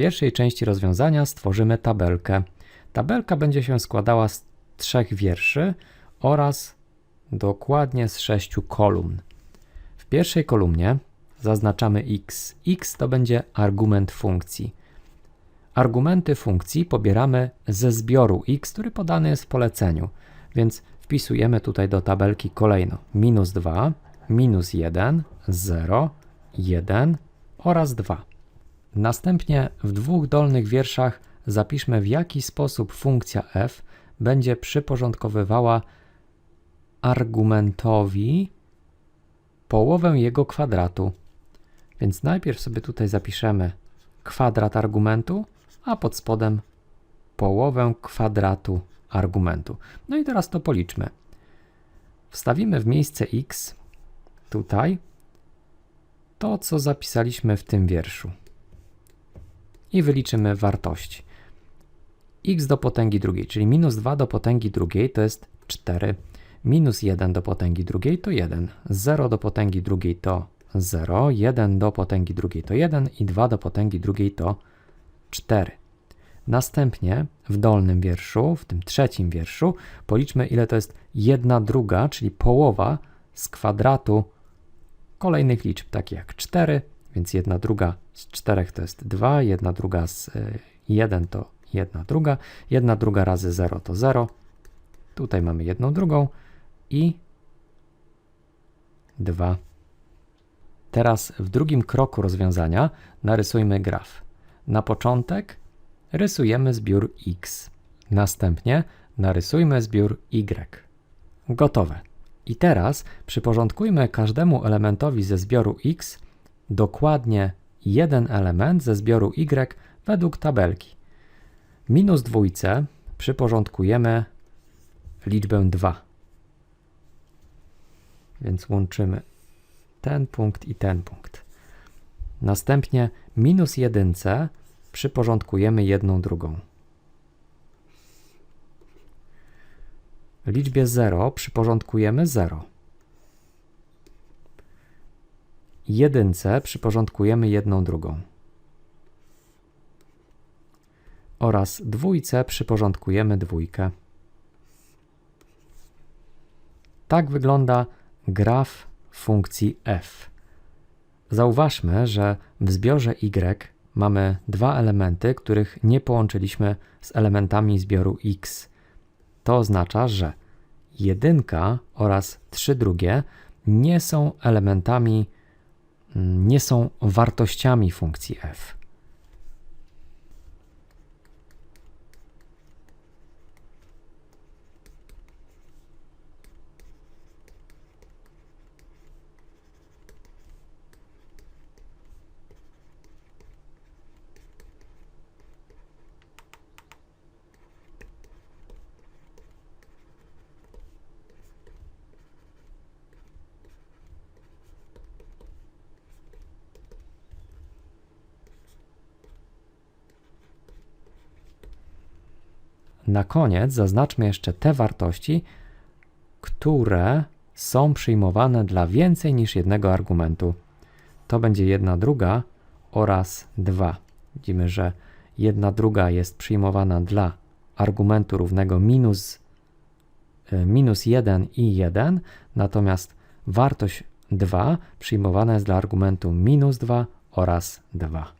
pierwszej części rozwiązania stworzymy tabelkę. Tabelka będzie się składała z trzech wierszy oraz dokładnie z sześciu kolumn. W pierwszej kolumnie zaznaczamy x. x to będzie argument funkcji. Argumenty funkcji pobieramy ze zbioru x, który podany jest w poleceniu, więc wpisujemy tutaj do tabelki kolejno minus 2, minus 1, 0, 1 oraz 2. Następnie w dwóch dolnych wierszach zapiszmy w jaki sposób funkcja f będzie przyporządkowywała argumentowi połowę jego kwadratu. Więc najpierw sobie tutaj zapiszemy kwadrat argumentu, a pod spodem połowę kwadratu argumentu. No i teraz to policzmy. Wstawimy w miejsce x tutaj to, co zapisaliśmy w tym wierszu. I wyliczymy wartości. x do potęgi drugiej, czyli minus 2 do potęgi drugiej to jest 4. Minus 1 do potęgi drugiej to 1. 0 do potęgi drugiej to 0. 1 do potęgi drugiej to 1 i 2 do potęgi drugiej to 4. Następnie w dolnym wierszu, w tym trzecim wierszu, policzmy ile to jest 1 druga, czyli połowa z kwadratu kolejnych liczb, takich jak 4, więc 1 druga z 4 to jest 2, 1 druga z 1 to 1 druga, 1 druga razy 0 to 0. Tutaj mamy jedną drugą i 2. Teraz w drugim kroku rozwiązania narysujmy graf. Na początek rysujemy zbiór x. Następnie narysujmy zbiór y. Gotowe. I teraz przyporządkujmy każdemu elementowi ze zbioru x dokładnie jeden element ze zbioru y według tabelki. Minus dwójce przyporządkujemy liczbę 2. Więc łączymy ten punkt i ten punkt. Następnie minus jedynce przyporządkujemy jedną drugą. Liczbie 0 przyporządkujemy 0. Jedynce przyporządkujemy jedną drugą. Oraz dwójce przyporządkujemy dwójkę. Tak wygląda graf funkcji f. Zauważmy, że w zbiorze y mamy dwa elementy, których nie połączyliśmy z elementami zbioru x. To oznacza, że jedynka oraz trzy drugie nie są elementami, nie są wartościami funkcji f. Na koniec zaznaczmy jeszcze te wartości, które są przyjmowane dla więcej niż jednego argumentu. To będzie jedna druga oraz 2. Widzimy, że jedna druga jest przyjmowana dla argumentu równego minus, e, minus 1 i 1, natomiast wartość 2 przyjmowana jest dla argumentu minus 2 oraz 2.